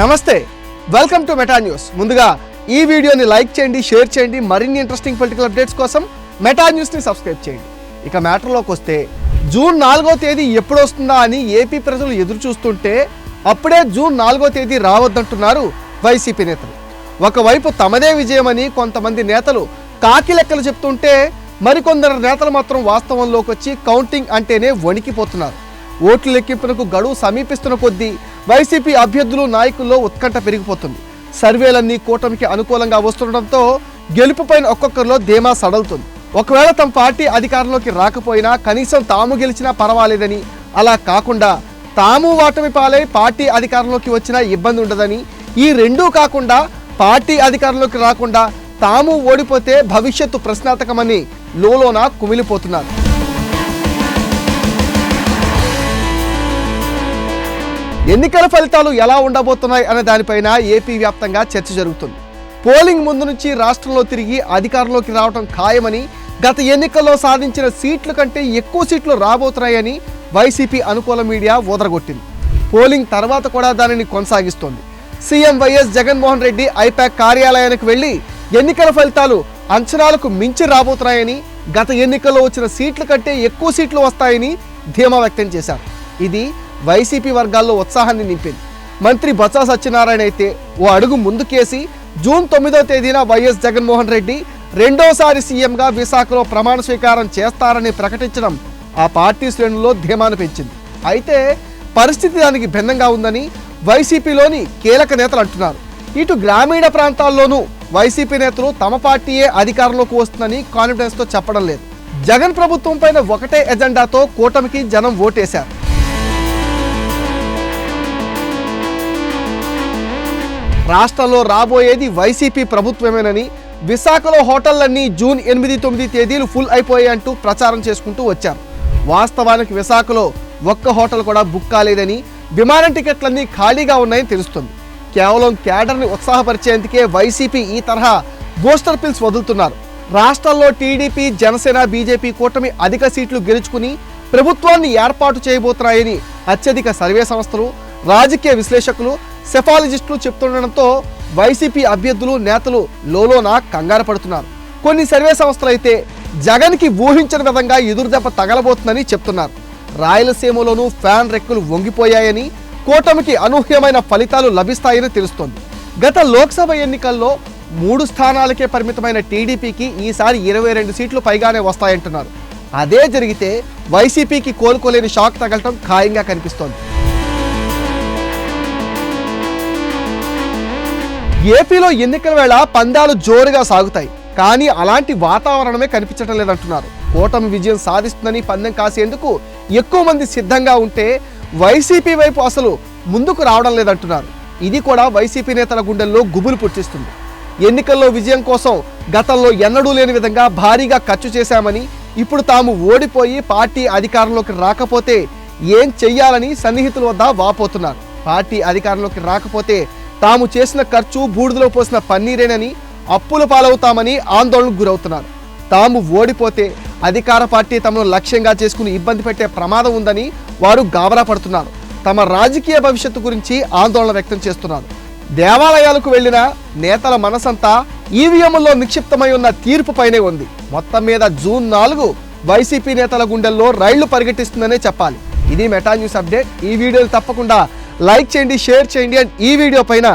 నమస్తే. Welcome to Meta news ముందుగా ఈ వీడియోని లైక్ చేయండి షేర్ చేయండి మరిన్ని ఇంట్రెస్టింగ్ పొలిటికల్ అప్డేట్స్ కోసం మెటా న్యూస్ని సబ్స్క్రైబ్ చేయండి. ఇక మ్యాటర్లోకి వస్తే జూన్ నాలుగో తేదీ ఎప్పుడు వస్తుందా అని ఏపీ ప్రజలు ఎదురు చూస్తుంటే అప్పుడే జూన్ నాలుగో తేదీ రావద్దంటున్నారు వైసీపీ నేతలు. ఒకవైపు తమదే విజయమని కొంతమంది నేతలు కాకి లెక్కలు చెప్తుంటే మరికొందరు నేతలు మాత్రం వాస్తవంలోకి వచ్చి కౌంటింగ్ అంటేనే వణికిపోతున్నారు. ఓట్ల లెక్కింపునకు గడువు సమీపిస్తున్న కొద్దీ వైసీపీ అభ్యర్థులు నాయకుల్లో ఉత్కంఠ పెరిగిపోతుంది. సర్వేలన్నీ కూటమికి అనుకూలంగా వస్తుండటంతో గెలుపుపైన ఒక్కొక్కరిలో ధీమా సడలుతుంది. ఒకవేళ తమ పార్టీ అధికారంలోకి రాకపోయినా కనీసం తాము గెలిచినా పర్వాలేదని అలా కాకుండా తాము వాటమి పాలై పార్టీ అధికారంలోకి వచ్చినా ఇబ్బంది ఉండదని ఈ రెండూ కాకుండా పార్టీ అధికారంలోకి రాకుండా తాము ఓడిపోతే భవిష్యత్తు ప్రశ్నార్థకమని లోలోన కుమిలిపోతున్నారు. ఎన్నికల ఫలితాలు ఎలా ఉండబోతున్నాయి అనే దానిపైన ఏపీ వ్యాప్తంగా చర్చ జరుగుతుంది. పోలింగ్ ముందు నుంచి రాష్ట్రంలో తిరిగి అధికారంలోకి రావడం ఖాయమని గత ఎన్నికల్లో సాధించిన సీట్ల కంటే ఎక్కువ సీట్లు రాబోతున్నాయని వైసీపీ అనుకూల మీడియా ఓదరగొట్టింది. పోలింగ్ తర్వాత కూడా దానిని కొనసాగిస్తోంది. CM YS Jaganmohan Reddy IPAC కార్యాలయానికి వెళ్ళి ఎన్నికల ఫలితాలు అంచనాలకు మించి రాబోతున్నాయని గత ఎన్నికల్లో వచ్చిన సీట్ల కంటే ఎక్కువ సీట్లు వస్తాయని ధీమా వ్యక్తం చేశారు. ఇది వైసీపీ వర్గాల్లో ఉత్సాహాన్ని నింపింది. మంత్రి బొత్స సత్యనారాయణ అయితే ఓ అడుగు ముందుకేసి జూన్ తొమ్మిదో తేదీన వైఎస్ జగన్మోహన్ రెడ్డి రెండోసారి సీఎంగా విశాఖలో ప్రమాణ స్వీకారం చేస్తారని ప్రకటించడం ఆ పార్టీ శ్రేణుల్లో ధీమాను పెంచింది. అయితే పరిస్థితి దానికి భిన్నంగా ఉందని వైసీపీలోని కీలక నేతలు అంటున్నారు. ఇటు గ్రామీణ ప్రాంతాల్లోనూ వైసీపీ నేతలు తమ పార్టీయే అధికారంలోకి వస్తుందని కాన్ఫిడెన్స్తో చెప్పడం లేదు. జగన్ ప్రభుత్వం పైన ఒకటే ఎజెండాతో కూటమికి జనం ఓటేశారు. రాష్ట్రంలో రాబోయేది వైసీపీ ప్రభుత్వమేనని విశాఖలో హోటళ్ళన్నీ జూన్ ఎనిమిది తొమ్మిది తేదీలు ఫుల్ అయిపోయాయంటూ ప్రచారం చేసుకుంటూ వచ్చారు వాస్తవానికి విశాఖలో ఒక్క హోటల్ కూడా బుక్ కాలేదని విమాన టికెట్లన్నీ ఖాళీగా ఉన్నాయని తెలుస్తుంది. కేవలం క్యాడర్ని ఉత్సాహపరిచేందుకే వైసీపీ ఈ తరహా బూస్టర్ పిల్స్ వదులుతున్నారు. రాష్ట్రంలో టీడీపీ జనసేన బీజేపీ కూటమి అధిక సీట్లు గెలుచుకుని ప్రభుత్వాన్ని ఏర్పాటు చేయబోతున్నాయని అత్యధిక సర్వే సంస్థలు రాజకీయ విశ్లేషకులు సెఫాలజిస్టులు చెప్తుండడంతో వైసీపీ అభ్యర్థులు నేతలు లోలోన కంగారు పడుతున్నారు. కొన్ని సర్వే సంస్థలు అయితే జగన్కి ఊహించిన విధంగా ఎదురుదెబ్బ తగలబోతుందని చెప్తున్నారు. రాయలసీమలోనూ ఫ్యాన్ రెక్కులు వంగిపోయాయని కూటమికి అనూహ్యమైన ఫలితాలు లభిస్తాయని తెలుస్తోంది. గత లోక్సభ ఎన్నికల్లో మూడు స్థానాలకే పరిమితమైన టీడీపీకి ఈసారి ఇరవై రెండు సీట్లు పైగానే వస్తాయంటున్నారు. అదే జరిగితే వైసీపీకి కోలుకోలేని షాక్ తగలటం ఖాయంగా కనిపిస్తోంది. ఏపీలో ఎన్నికల వేళ పందాలు జోరుగా సాగుతాయి. కానీ అలాంటి వాతావరణమే కనిపించడం లేదంటున్నారు. కూటమి విజయం సాధిస్తుందని పందెం కాసేందుకు ఎక్కువ మంది సిద్ధంగా ఉంటే వైసీపీ వైపు అసలు ముందుకు రావడం లేదంటున్నారు. ఇది కూడా వైసీపీ నేతల గుండెల్లో గుబులు పుట్టిస్తుంది. ఎన్నికల్లో విజయం కోసం గతంలో ఎన్నడూ లేని విధంగా భారీగా ఖర్చు చేశామని ఇప్పుడు తాము ఓడిపోయి పార్టీ అధికారంలోకి రాకపోతే ఏం చెయ్యాలని సన్నిహితుల వద్ద వాపోతున్నారు. పార్టీ అధికారంలోకి రాకపోతే తాము చేసిన ఖర్చు బూడిదలో పోసిన పన్నీరేనని అప్పుల పాలవుతామని ఆందోళనకు గురవుతున్నారు. తాము ఓడిపోతే అధికార పార్టీ తమను లక్ష్యంగా చేసుకుని ఇబ్బంది పెట్టే ప్రమాదం ఉందని వారు గాబరా పడుతున్నారు. తమ రాజకీయ భవిష్యత్తు గురించి ఆందోళన వ్యక్తం చేస్తున్నారు. దేవాలయాలకు వెళ్ళిన నేతల మనసంతా ఈవీఎంలో నిక్షిప్తమై ఉన్న తీర్పుపైనే ఉంది. మొత్తం మీద జూన్ నాలుగు వైసీపీ నేతల గుండెల్లో రైళ్ళు పరిగెట్టిస్తుందనే చెప్పాలి. ఇది మెటా న్యూస్ అప్డేట్. ఈ వీడియోలు తప్పకుండా లైక్ చేయండి షేర్ చేయండి అండ్ ఈ వీడియో పైన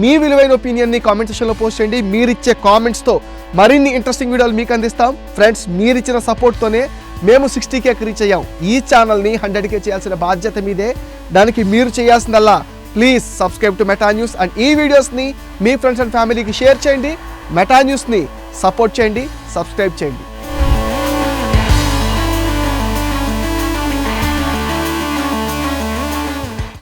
మీ విలువైన ఒపీనియన్ని కామెంట్ సెక్షన్లో పోస్ట్ చేయండి. మీరిచ్చే కామెంట్స్తో మరిన్ని ఇంట్రెస్టింగ్ వీడియోలు మీకు అందిస్తాం. ఫ్రెండ్స్ మీరిచ్చిన సపోర్ట్తోనే మేము సిక్స్టీ కేకి రీచ్ అయ్యాం. ఈ ఛానల్ని హండ్రెడ్ కే చేయాల్సిన బాధ్యత మీదే. దానికి మీరు చేయాల్సిందల్లా please subscribe to Meta news and ఈ వీడియోస్ని మీ ఫ్రెండ్స్ అండ్ ఫ్యామిలీకి షేర్ చేయండి. మెటా న్యూస్ని సపోర్ట్ చేయండి సబ్స్క్రైబ్ చేయండి.